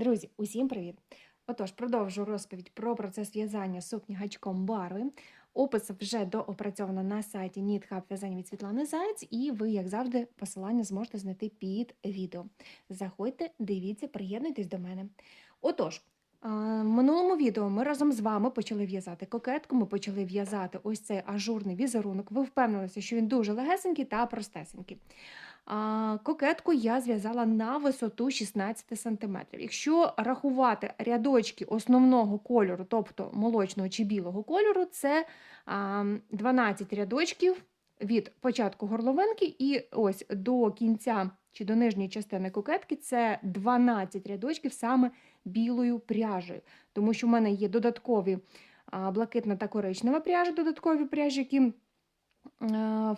Друзі, усім привіт! Отож, продовжу розповідь про процес в'язання сукні гачком барви. Опис вже доопрацьовано на сайті NeedHub в'язання від Світлани Заєць, і ви, як завжди, посилання зможете знайти під відео. Заходьте, дивіться, приєднуйтесь до мене. Отож, в минулому відео ми разом з вами почали в'язати кокетку, ми почали в'язати ось цей ажурний візерунок. Ви впевнилися, що він дуже легесенький та простесенький. Кокетку я зв'язала на висоту 16 см. Якщо рахувати рядочки основного кольору, тобто молочного чи білого кольору, це а, 12 рядочків від початку горловинки і ось до кінця чи до нижньої частини кокетки це 12 рядочків саме білою пряжею. Тому що в мене є додаткові блакитна та коричнева пряжа, додаткові пряжі, які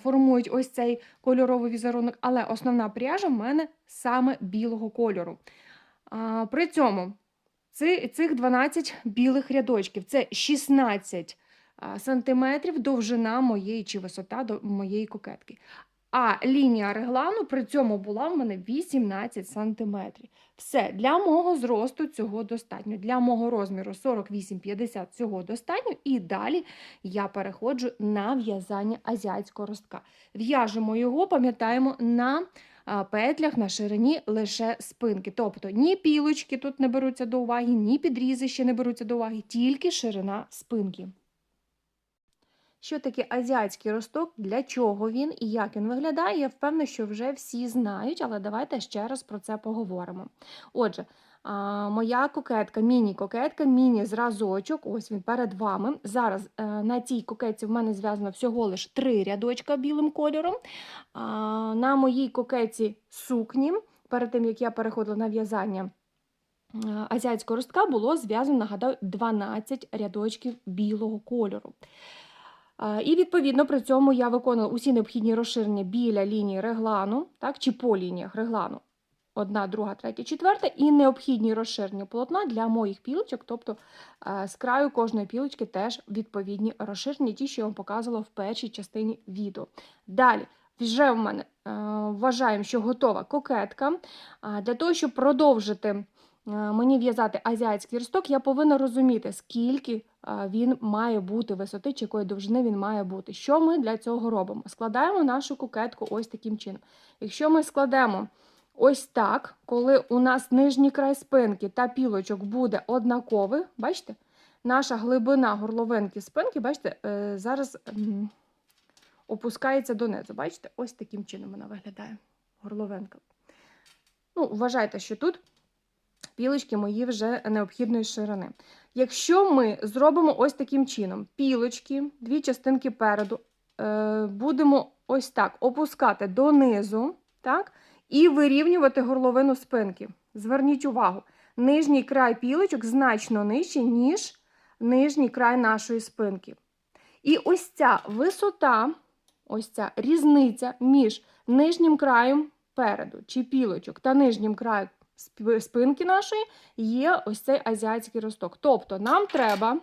формують ось цей кольоровий візерунок, але основна пряжа в мене саме білого кольору. При цьому цих 12 білих рядочків це 16 сантиметрів довжина моєї чи висота до моєї кокетки. А лінія реглану при цьому була в мене 18 сантиметрів. Все, для мого зросту цього достатньо. Для мого розміру 48-50 цього достатньо. І далі я переходжу на в'язання азіатського ростка. В'яжемо його, пам'ятаємо, на петлях на ширині лише спинки. Тобто ні пілочки тут не беруться до уваги, ні підрізи ще не беруться до уваги, тільки ширина спинки. Що таке азіатський росток, для чого він і як він виглядає, я впевнена, що вже всі знають, але давайте ще раз про це поговоримо. Отже, моя кокетка, міні-кокетка, міні-зразочок, ось він перед вами. Зараз е, на цій кокетці в мене зв'язано всього лише три рядочка білим кольором. На моїй кокетці сукні, перед тим як я переходила на в'язання азіатського ростка, було зв'язано, нагадаю, 12 рядочків білого кольору. І відповідно при цьому я виконувала усі необхідні розширення біля лінії реглану, так, чи по лініях реглану. Одна, друга, третя, четверта, і необхідні розширення полотна для моїх пілочок, тобто е, з краю кожної пілочки теж відповідні розширення, ті, що я вам показувала в першій частині відео. Далі, вже в мене е, вважаємо, що готова кокетка. Для того, щоб продовжити мені в'язати азіатський росток, я повинна розуміти, скільки він має бути висоти, чи якої довжини він має бути. Що ми для цього робимо? Складаємо нашу кокетку ось таким чином. Якщо ми складемо ось так, коли у нас нижній край спинки та пілочок буде однаковий, бачите, наша глибина горловинки спинки, бачите, е, зараз опускається донизу. Бачите, ось таким чином вона виглядає. Горловинка. Ну, вважайте, що тут пілочки мої вже необхідної ширини. Якщо ми зробимо ось таким чином: пілочки, дві частинки переду, е, будемо ось так опускати донизу, так, і вирівнювати горловину спинки. Зверніть увагу, нижній край пілочок значно нижчий, ніж нижній край нашої спинки. І ось ця висота, ось ця різниця між нижнім краєм переду чи пілочок та нижнім краєм спинки нашої є ось цей азіатський росток. Тобто нам треба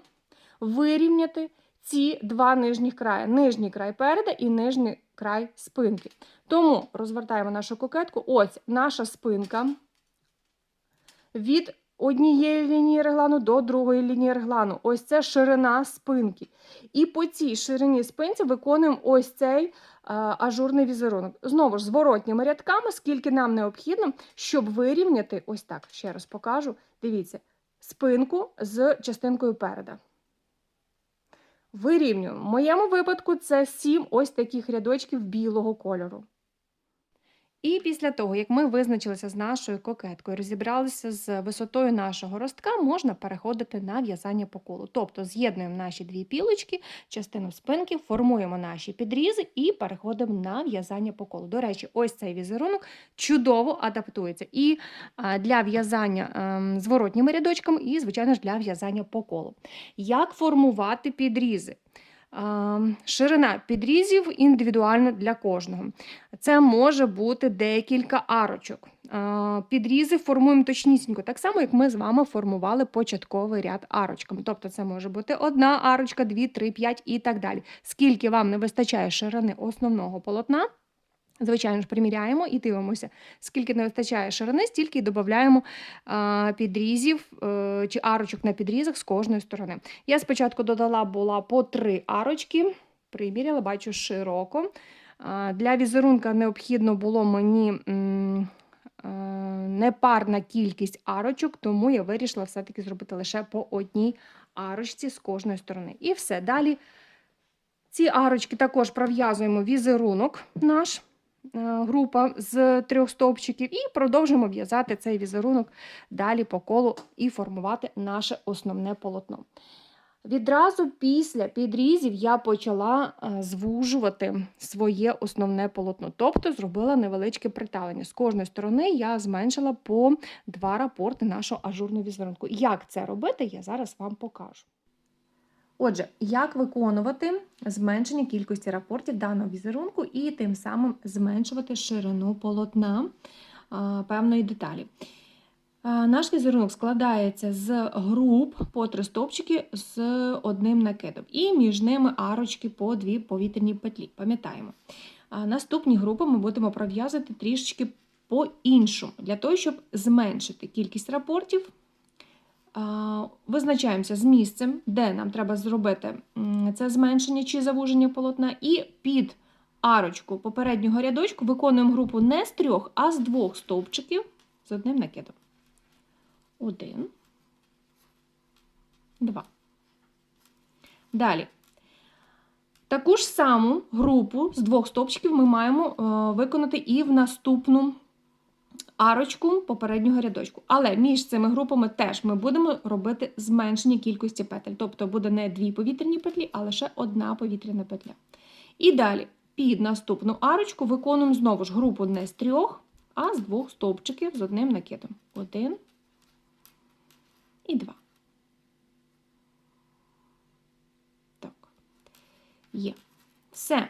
вирівняти ці два нижніх краї: нижній край переда і нижній край спинки. Тому розвертаємо нашу кокетку. Ось наша спинка від однієї лінії реглану до другої лінії реглану. Ось це ширина спинки. І по цій ширині спинці виконуємо ось цей е, ажурний візерунок. Знову ж зворотніми рядками, скільки нам необхідно, щоб вирівняти, ось так, ще раз покажу. Дивіться, спинку з частинкою переда. Вирівнюємо. В моєму випадку це 7 ось таких рядочків білого кольору. І після того, як ми визначилися з нашою кокеткою, розібралися з висотою нашого ростка, можна переходити на в'язання по колу. Тобто з'єднуємо наші дві пілочки, частину спинки, формуємо наші підрізи і переходимо на в'язання по колу. До речі, ось цей візерунок чудово адаптується і для в'язання ем, зворотніми рядочками, і, звичайно ж, для в'язання по колу. Як формувати підрізи? А, Ширина підрізів індивідуальна для кожного. Це може бути декілька арочок. Підрізи формуємо точнісінько, так само, як ми з вами формували початковий ряд арочками. Тобто це може бути одна арочка, дві, три, п'ять і так далі. Скільки вам не вистачає ширини основного полотна, Звичайно ж, приміряємо і дивимося, скільки не вистачає ширини, стільки й додаємо підрізів е, чи арочок на підрізах з кожної сторони. Я спочатку додала була по три арочки, приміряла, бачу широко. Для візерунка необхідно було мені е, непарна кількість арочок, тому я вирішила все-таки зробити лише по одній арочці з кожної сторони. І все. Далі ці арочки також пров'язуємо візерунок наш, група з трьох стовпчиків, і продовжуємо в'язати цей візерунок далі по колу і формувати наше основне полотно. Відразу після підрізів я почала е, звужувати своє основне полотно, тобто зробила невеличке приталення. З кожної сторони я зменшила по два рапорти нашого ажурного візерунку. Як це робити, я зараз вам покажу. Отже, як виконувати зменшення кількості рапортів даного візерунку і тим самим зменшувати ширину полотна певної деталі. Наш візерунок складається з груп по три стовпчики з одним накидом, і між ними арочки по дві повітряні петлі. Пам'ятаємо. Наступні групи ми будемо пров'язати трішечки по-іншому, для того, щоб зменшити кількість рапортів. Визначаємося з місцем, де нам треба зробити це зменшення чи завуження полотна, і під арочку попереднього рядочку виконуємо групу не з трьох, а з двох стовпчиків з одним накидом. Один, два. Далі. Таку ж саму групу з двох стовпчиків ми маємо е, виконати і в наступну арочку попереднього рядочку. Але між цими групами теж ми будемо робити зменшення кількості петель. Тобто буде не дві повітряні петлі, а лише одна повітряна петля. І далі під наступну арочку виконуємо знову ж групу не з трьох, а з двох стовпчиків з одним накидом. Один і два. Так. Є. Все.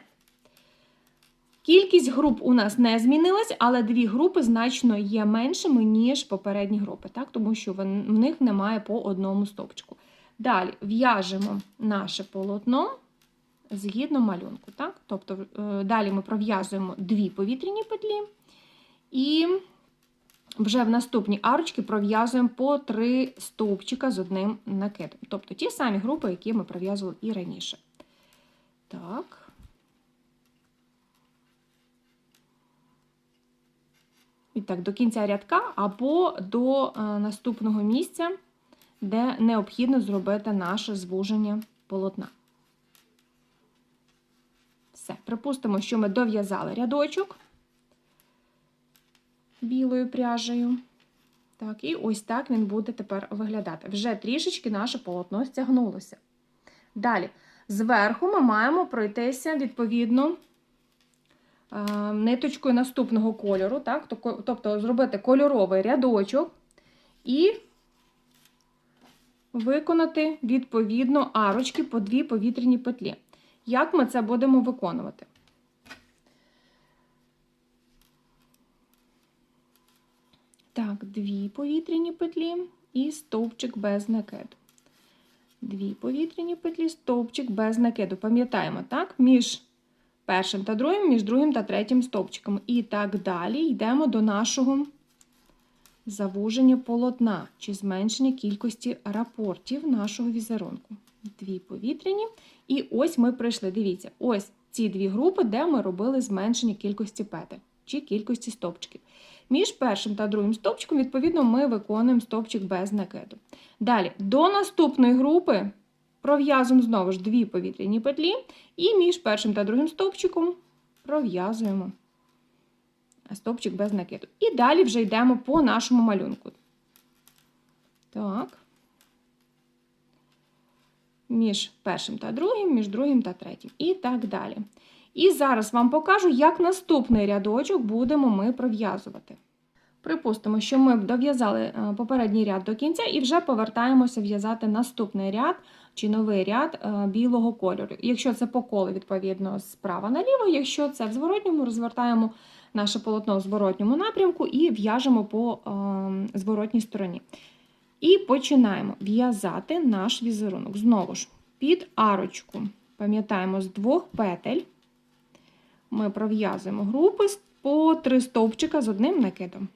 Кількість груп у нас не змінилась, але дві групи значно є меншими, ніж попередні групи, так? тому що в них немає по одному стовпчику. Далі в'яжемо наше полотно згідно малюнку. Так? Тобто, е, Далі ми пров'язуємо дві повітряні петлі і вже в наступні арочки пров'язуємо по три стовпчика з одним накидом. Тобто ті самі групи, які ми пров'язували і раніше. Так. І так, до кінця рядка або до е, наступного місця, де необхідно зробити наше звуження полотна. Все, припустимо, що ми дов'язали рядочок білою пряжею. Так, і ось так він буде тепер виглядати. Вже трішечки наше полотно стягнулося. Далі, зверху ми маємо пройтися відповідно. Е, ниточкою наступного кольору, так? тобто зробити кольоровий рядочок і виконати відповідно арочки по дві повітряні петлі. Як ми це будемо виконувати? Так, дві повітряні петлі і стовпчик без накиду. Дві повітряні петлі, стовпчик без накиду. Пам'ятаємо, так? Між першим та другим, між другим та третім стовпчиком. І так далі йдемо до нашого завуження полотна чи зменшення кількості рапортів нашого візерунку. Дві повітряні. І ось ми прийшли. Дивіться, ось ці дві групи, де ми робили зменшення кількості петель чи кількості стовпчиків. Між першим та другим стовпчиком, відповідно, ми виконуємо стовпчик без накиду. Далі, до наступної групи Пров'язуємо знову ж дві повітряні петлі, і між першим та другим стовпчиком пров'язуємо стовпчик без накиду. І далі вже йдемо по нашому малюнку. Так, між першим та другим, між другим та третім. І так далі. І зараз вам покажу, як наступний рядочок будемо ми пров'язувати. Припустимо, що ми дов'язали е, попередній ряд до кінця і вже повертаємося в'язати наступний ряд чи новий ряд е, білого кольору. Якщо це по колу, відповідно, справа наліво, якщо це в зворотньому, розвертаємо наше полотно в зворотньому напрямку і в'яжемо по ем, зворотній стороні. І починаємо в'язати наш візерунок. Знову ж, під арочку, пам'ятаємо, з двох петель ми пров'язуємо групи по три стовпчика з одним накидом.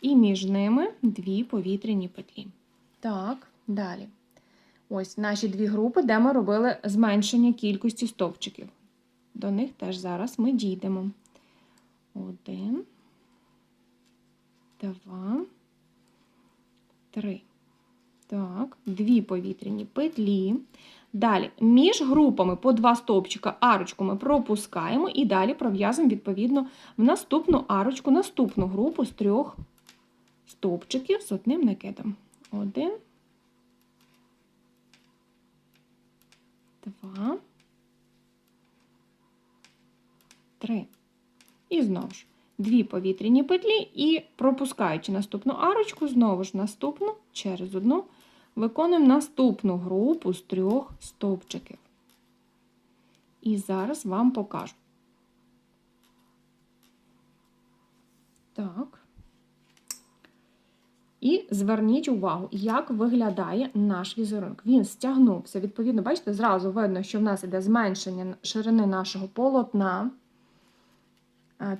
І між ними дві повітряні петлі. Так, далі. Ось наші дві групи, де ми робили зменшення кількості стовпчиків. До них теж зараз ми дійдемо. Один, два, три. Так, дві повітряні петлі. Далі, між групами по два стовпчика арочку ми пропускаємо і далі пров'язуємо відповідно в наступну арочку, наступну групу з трьох стовпчиків з одним накидом. Один, два, три. І знову ж дві повітряні петлі і пропускаючи наступну арочку, знову ж наступну через одну, виконуємо наступну групу з трьох стовпчиків. І зараз вам покажу. Так. І зверніть увагу, як виглядає наш візерунок. Він стягнувся. Відповідно, бачите, зразу видно, що в нас іде зменшення ширини нашого полотна.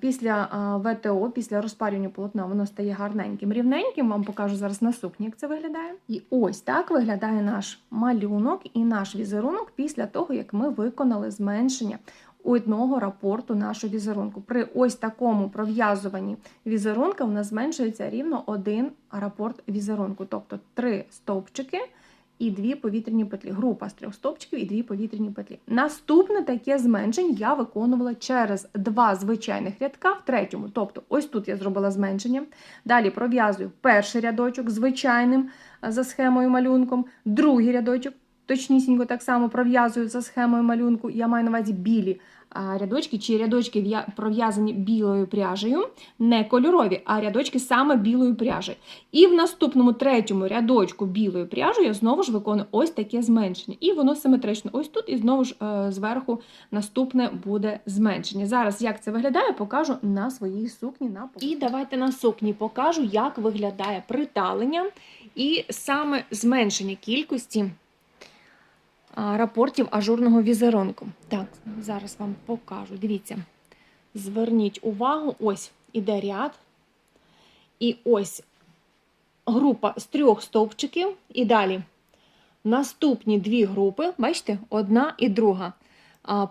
Після ВТО, після розпарювання полотна, воно стає гарненьким, рівненьким. Вам покажу зараз на сукні, як це виглядає. І ось так виглядає наш малюнок і наш візерунок після того, як ми виконали зменшення одного рапорту нашого візерунку. При ось такому пров'язуванні візерунка у нас зменшується рівно один рапорт візерунку, тобто три стовпчики і дві повітряні петлі. Група з трьох стовпчиків і дві повітряні петлі. Наступне таке зменшення я виконувала через два звичайних рядка в третьому. Тобто, ось тут я зробила зменшення. Далі пров'язую перший рядочок звичайним за схемою малюнком, другий рядочок. Точнісінько так само пров'язую за схемою малюнку. Я маю на увазі білі рядочки, чи рядочки пров'язані білою пряжею, не кольорові, а рядочки саме білою пряжею. І в наступному третьому рядочку білою пряжею я знову ж виконую ось таке зменшення. І воно симетрично. Ось тут, і знову ж е, зверху наступне буде зменшення. Зараз як це виглядає, покажу на своїй сукні. На і давайте на сукні покажу, як виглядає приталення і саме зменшення кількості рапортів ажурного візерунку. Так, зараз вам покажу. Дивіться, зверніть увагу, ось іде ряд. І ось група з трьох стовпчиків. І далі наступні дві групи, бачите, одна і друга.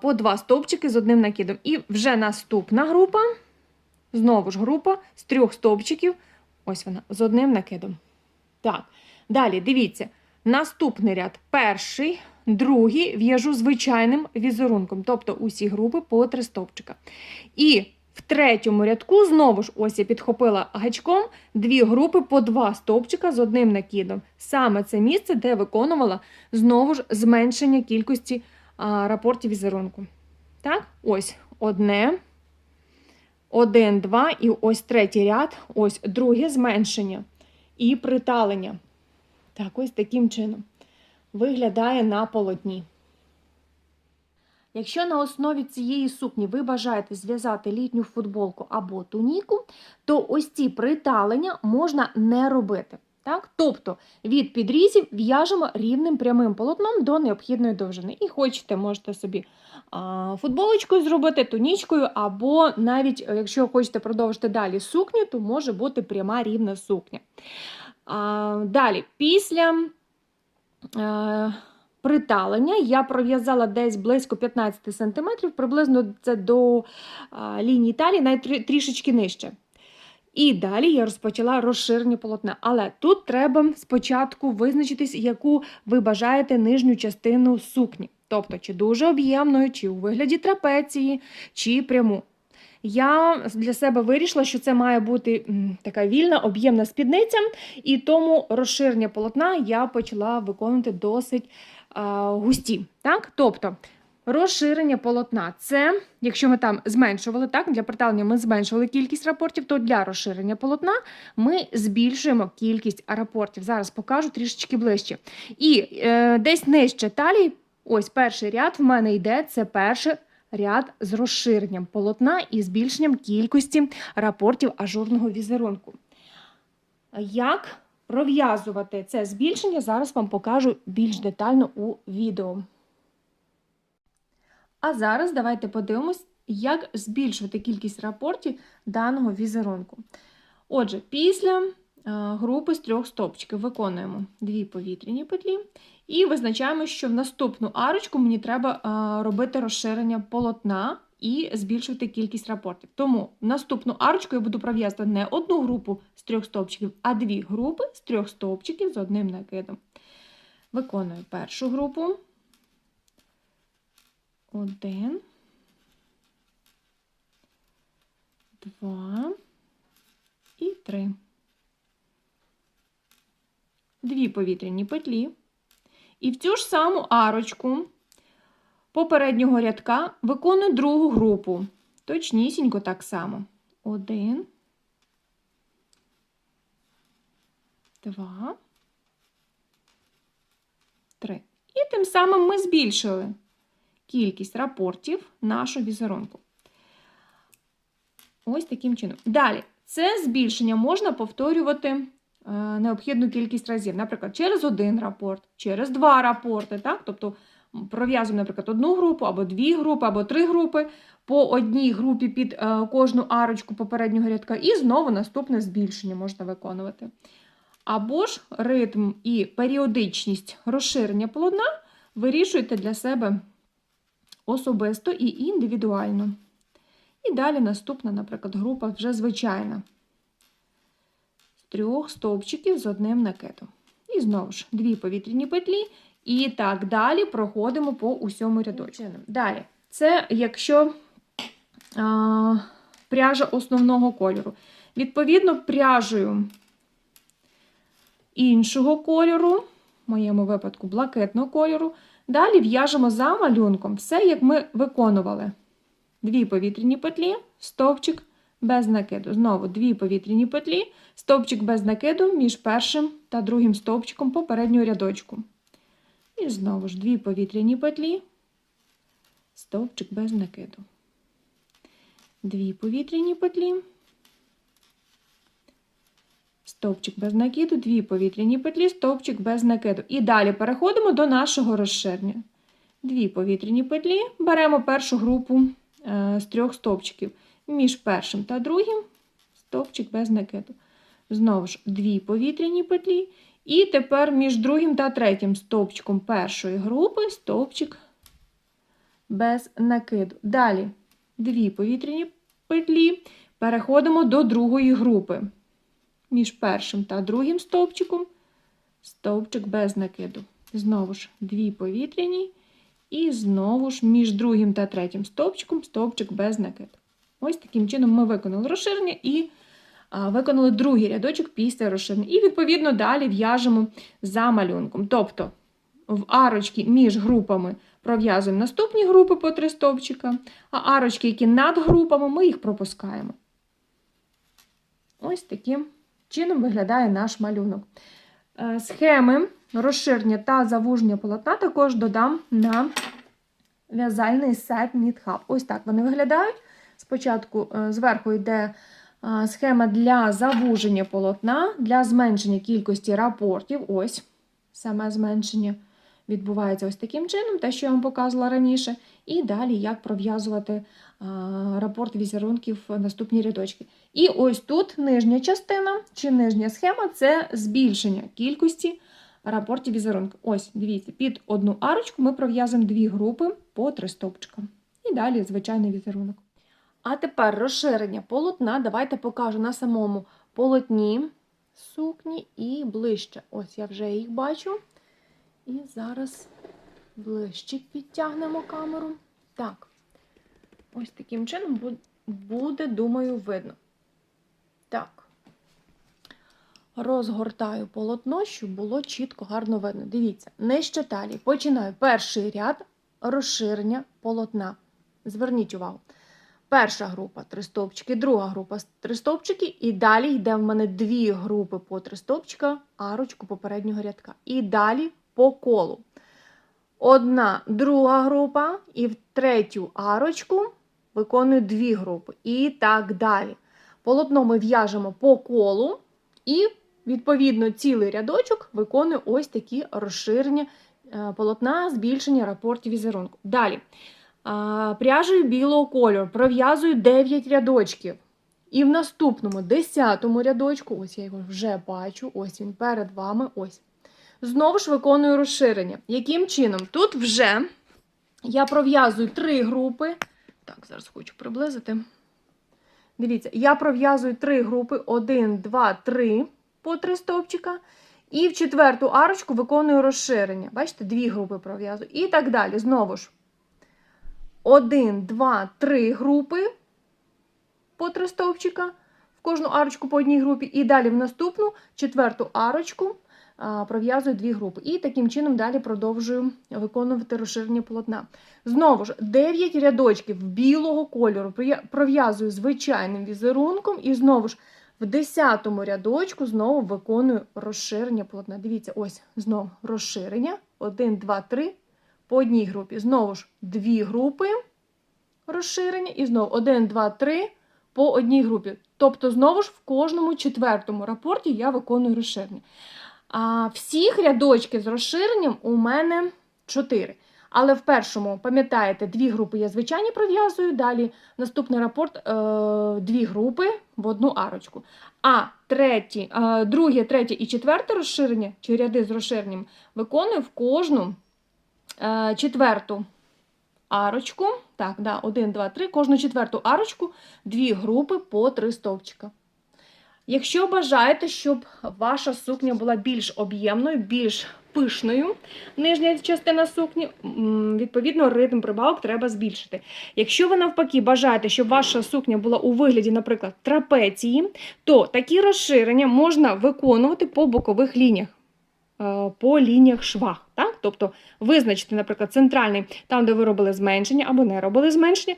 По два стовпчики з одним накидом. І вже наступна група, знову ж група з трьох стовпчиків. Ось вона, з одним накидом. Так, далі дивіться. Наступний ряд перший, другий в'яжу звичайним візерунком, тобто усі групи по три стовпчика. І в третьому рядку знову ж ось я підхопила гачком дві групи по два стовпчика з одним накидом. Саме це місце, де виконувала знову ж зменшення кількості а, рапортів візерунку. Так, ось одне, один, два, і ось третій ряд, ось друге зменшення і приталення. Так, ось таким чином виглядає на полотні. Якщо на основі цієї сукні ви бажаєте зв'язати літню футболку або туніку, то ось ці приталення можна не робити. Так? Тобто від підрізів в'яжемо рівним прямим полотном до необхідної довжини. І хочете, можете собі а, футболочкою зробити, тунічкою, або навіть, е, якщо хочете продовжити далі сукню, то може бути пряма рівна сукня. Далі, після е, приталення я пров'язала десь близько 15 см, приблизно це до лінії талії, навіть трішечки нижче. І далі я розпочала розширення полотна. Але тут треба спочатку визначитись, яку ви бажаєте нижню частину сукні. Тобто, чи дуже об'ємною, чи у вигляді трапеції, чи пряму. Я для себе вирішила, що це має бути така вільна, об'ємна спідниця, і тому розширення полотна я почала виконувати досить а, густі. Так? Тобто розширення полотна це, якщо ми там зменшували, так, для приталення ми зменшували кількість рапортів, то для розширення полотна ми збільшуємо кількість рапортів. Зараз покажу трішечки ближче. І е, десь нижче талії, ось перший ряд в мене йде, це перший ряд з розширенням полотна і збільшенням кількості рапортів ажурного візерунку. Як пров'язувати це збільшення, зараз вам покажу більш детально у відео. А зараз давайте подивимось як збільшувати кількість рапортів даного візерунку. Отже, після е, групи з трьох стовпчиків виконуємо дві повітряні петлі і визначаємо, що в наступну арочку мені треба е, робити розширення полотна і збільшувати кількість рапортів. Тому в наступну арочку я буду пров'язувати не одну групу з трьох стовпчиків, а дві групи з трьох стовпчиків з одним накидом. Виконую першу групу. Один. Два. І три. Дві повітряні петлі. І в цю ж саму арочку попереднього рядка виконую другу групу. Точнісінько так само. Один. Два. Три. І тим самим ми збільшили кількість рапортів нашого візерунку. Ось таким чином. Далі, це збільшення можна повторювати необхідну кількість разів. Наприклад, через один рапорт, через два рапорти. Так? Тобто пров'язуємо, наприклад, одну групу, або дві групи, або три групи по одній групі під е, кожну арочку попереднього рядка, і знову наступне збільшення можна виконувати. Або ж ритм і періодичність розширення полотна вирішуєте для себе особисто і індивідуально. І далі наступна, наприклад, група вже звичайна. Трьох стовпчиків з одним накидом. І знову ж дві повітряні петлі. І так далі проходимо по усьому рядочку. Далі, це якщо а, пряжа основного кольору. Відповідно, пряжею іншого кольору, в моєму випадку блакитного кольору, далі в'яжемо за малюнком все, як ми виконували. Дві повітряні петлі, стовпчик без накиду. Знову дві повітряні петлі, стовпчик без накиду між першим та другим стовпчиком попереднього рядочку. І знову ж дві повітряні петлі, стовпчик без накиду. Дві повітряні петлі, стовпчик без накиду, дві повітряні петлі, стовпчик без накиду. І далі переходимо до нашого розширення. Дві повітряні петлі, беремо першу групу е, з трьох стовпчиків. Між першим та другим стовпчик без накиду. Знову ж дві повітряні петлі. І тепер між другим та третім стовпчиком першої групи стовпчик без накиду. Далі дві повітряні петлі. Переходимо до другої групи. Між першим та другим стовпчиком стовпчик без накиду. Знову ж дві повітряні. І знову ж між другим та третім стовпчиком стовпчик без накиду. Ось таким чином ми виконали розширення і виконали другий рядочок після розширення. І, відповідно, далі в'яжемо за малюнком. Тобто в арочки між групами пров'язуємо наступні групи по три стовпчика, а арочки, які над групами, ми їх пропускаємо. Ось таким чином виглядає наш малюнок. Е, Схеми розширення та завуження полотна також додам на в'язальний сет Knit Ось так вони виглядають. Спочатку е, зверху йде е, схема для завуження полотна, для зменшення кількості рапортів. Ось саме зменшення відбувається ось таким чином, те, що я вам показувала раніше. І далі як пров'язувати е, рапорт візерунків в наступні рядочки. І ось тут нижня частина чи нижня схема це збільшення кількості рапортів візерунку. Ось, дивіться, під одну арочку ми пров'язуємо дві групи по три стовпчика. І далі звичайний візерунок. А тепер розширення полотна. Давайте покажу на самому полотні сукні і ближче. Ось я вже їх бачу. І зараз ближче підтягнемо камеру. Так, ось таким чином буде, думаю, видно. Так. Розгортаю полотно, щоб було чітко, гарно видно. Дивіться, нижче талії. Починаю перший ряд розширення полотна. Зверніть увагу. Перша група три стовпчики, друга група три стовпчики, і далі йде в мене дві групи по три стовпчика, арочку попереднього рядка. І далі по колу. Одна друга група, і в третю арочку виконую дві групи. І так далі. Полотно ми в'яжемо по колу, і, відповідно, цілий рядочок виконує ось такі розширення полотна, збільшення рапортів візерунку. Далі. Пряжею білого кольору пров'язую 9 рядочків. І в наступному 10 рядочку, ось я його вже бачу, ось він перед вами. ось. Знову ж виконую розширення. Яким чином? Тут вже я пров'язую три групи. Так, зараз хочу приблизити. Дивіться, я пров'язую три групи: 1, 2, 3 по три стовпчика. І в четверту арочку виконую розширення. Бачите, дві групи пров'язую. І так далі. Знову ж. 1, 2, 3 групи по три стовпчика. В кожну арочку по одній групі. І далі в наступну четверту арочку пров'язую дві групи. І таким чином далі продовжую виконувати розширення полотна. Знову ж, 9 рядочків білого кольору пров'язую звичайним візерунком. І знову ж в 10 рядочку знову виконую розширення полотна. Дивіться, ось знову розширення. 1, 2, 3 по одній групі. Знову ж дві групи розширення. І знову 1, 2, 3 по одній групі. Тобто, знову ж в кожному четвертому рапорті я виконую розширення. А всіх рядочків з розширенням у мене 4. Але в першому, пам'ятаєте, дві групи я звичайні пров'язую. Далі наступний рапорт е, дві групи в одну арочку. А треті, е, друге, третє і четверте розширення, чи ряди з розширенням, виконую в кожну четверту арочку. Так, да, 1, 2, 3. Кожну четверту арочку дві групи по три стовпчика. Якщо бажаєте, щоб ваша сукня була більш об'ємною, більш пишною, нижня частина сукні, відповідно, ритм прибавок треба збільшити. Якщо ви навпаки бажаєте, щоб ваша сукня була у вигляді, наприклад, трапеції, то такі розширення можна виконувати по бокових лініях. е, По лініях швах, так? Тобто визначити, наприклад, центральний, там, де ви робили зменшення або не робили зменшення.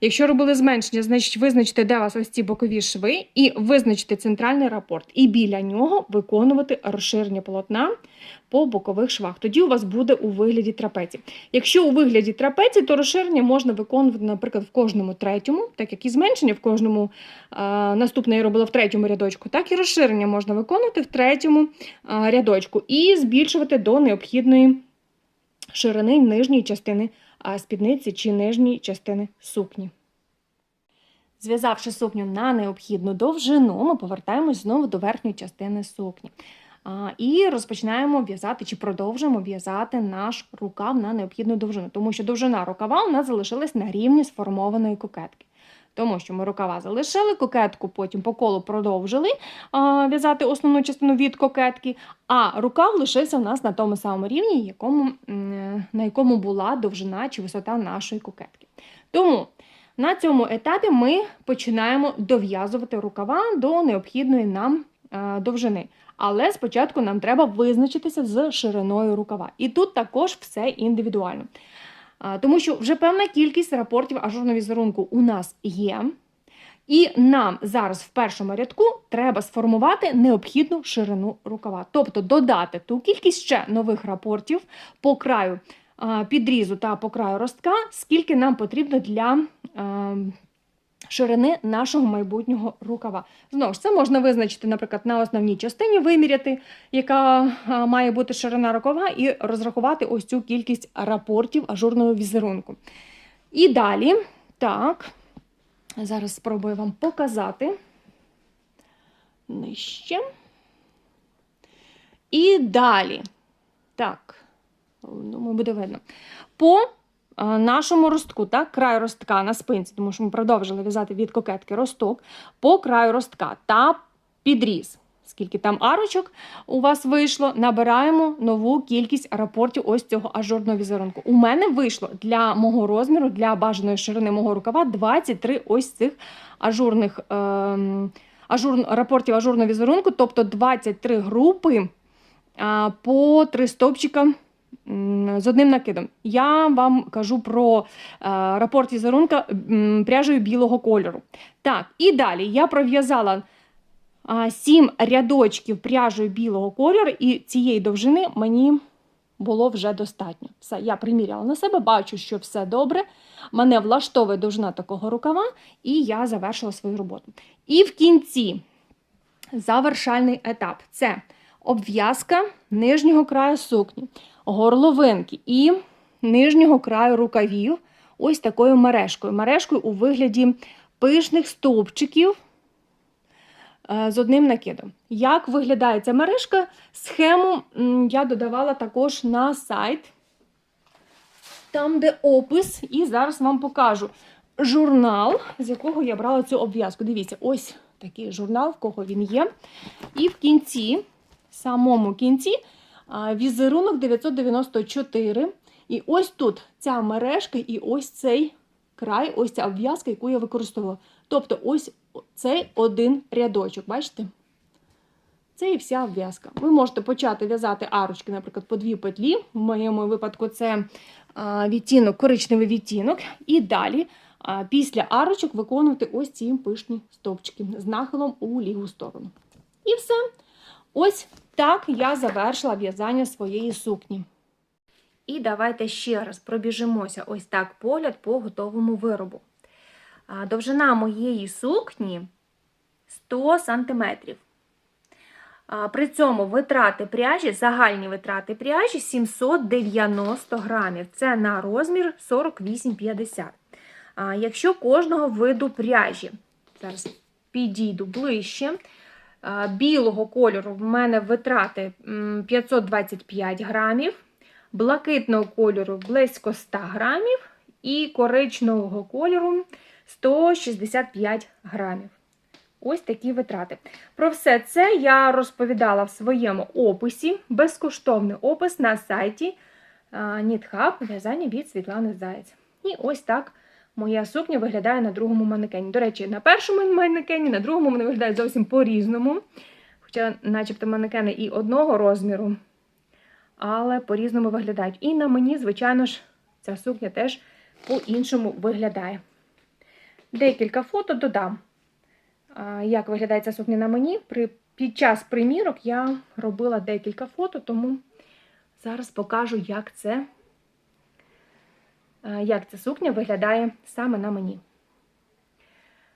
Якщо робили зменшення, значить визначити, де у вас ось ці бокові шви, і визначити центральний рапорт. І біля нього виконувати розширення полотна по бокових швах. Тоді у вас буде у вигляді трапеції. Якщо у вигляді трапеції, то розширення можна виконувати, наприклад, в кожному третьому, так як і зменшення в кожному а, наступне я робила в третьому рядочку, так і розширення можна виконувати в третьому а, рядочку і збільшувати до необхідної ширини нижньої частини спідниці чи нижньої частини сукні. Зв'язавши сукню на необхідну довжину, ми повертаємось знову до верхньої частини сукні. І розпочинаємо в'язати чи продовжуємо в'язати наш рукав на необхідну довжину, тому що довжина рукава у нас залишилась на рівні сформованої кокетки. Тому що ми рукава залишили, кокетку потім по колу продовжили а, в'язати основну частину від кокетки, а рукав лишився у нас на тому самому рівні, якому, на якому була довжина чи висота нашої кокетки. Тому на цьому етапі ми починаємо дов'язувати рукава до необхідної нам е, довжини. Але спочатку нам треба визначитися з шириною рукава. І тут також все індивідуально. Тому що вже певна кількість рапортів ажурного візерунку у нас є. І нам зараз в першому рядку треба сформувати необхідну ширину рукава. Тобто додати ту кількість ще нових рапортів по краю підрізу та по краю ростка, скільки нам потрібно для ширини нашого майбутнього рукава. Знову ж це можна визначити, наприклад, на основній частині виміряти, яка має бути ширина рукава, і розрахувати ось цю кількість рапортів ажурного візерунку. І далі, так, зараз спробую вам показати нижче. І далі. Так, думаю, буде видно. По нашому ростку, так, край ростка на спинці, тому що ми продовжили в'язати від кокетки росток, по краю ростка та підріз. Скільки там арочок у вас вийшло, набираємо нову кількість рапортів ось цього ажурного візерунку. У мене вийшло для мого розміру, для бажаної ширини мого рукава 23 ось цих ажурних ем, ажур, рапортів ажурного візерунку, тобто 23 групи а, по 3 стовпчика м, з одним накидом. Я вам кажу про е, рапорт візерунка пряжею білого кольору. Так, і далі я пров'язала сім рядочків пряжею білого кольору, і цієї довжини мені було вже достатньо. Все, я приміряла на себе, бачу, що все добре. Мене влаштовує довжина такого рукава, і я завершила свою роботу. І в кінці завершальний етап це обв'язка нижнього краю сукні, горловинки і нижнього краю рукавів ось такою мережкою. Мережкою у вигляді пишних стовпчиків е, з одним накидом. Як виглядає ця мережка? Схему я додавала також на сайт, там, де опис, і зараз вам покажу журнал, з якого я брала цю обв'язку. Дивіться, ось такий журнал, в кого він є. І в кінці, самому кінці, візерунок 994. І ось тут ця мережка, і ось цей край, ось ця обв'язка, яку я використовувала. Тобто, ось цей один рядочок, бачите? Це і вся обв'язка. Ви можете почати в'язати арочки, наприклад, по дві петлі. В моєму випадку це відтінок, коричневий відтінок. І далі, після арочок, виконувати ось ці пишні стовпчики з нахилом у ліву сторону. І все. Ось так я завершила в'язання своєї сукні. І давайте ще раз пробіжимося ось так погляд по готовому виробу. Довжина моєї сукні 100 см. При цьому витрати пряжі, загальні витрати пряжі 790 грамів. Це на розмір 48,50. А Якщо кожного виду пряжі, зараз підійду ближче. А, Білого кольору в мене витрати 525 грамів, блакитного кольору близько 100 грамів і коричневого кольору 165 грамів. Ось такі витрати. Про все це я розповідала в своєму описі, безкоштовний опис на сайті NitHub в'язання від Світлани Заєць. І ось так моя сукня виглядає на другому манекені. До речі, на першому манекені, на другому вони виглядають зовсім по-різному. Хоча, начебто, манекени і одного розміру, але по-різному виглядають. І на мені, звичайно ж, ця сукня теж по-іншому виглядає. Декілька фото додам. Як виглядає ця сукня на мені. Під час примірок я робила декілька фото, тому зараз покажу, як це, як ця сукня виглядає саме на мені.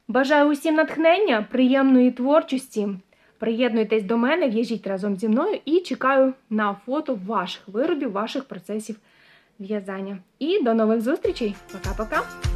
Бажаю усім натхнення, приємної творчості. Приєднуйтесь до мене, в'яжіть разом зі мною і чекаю на фото ваших виробів, ваших процесів в'язання. І до нових зустрічей. Пока-пока!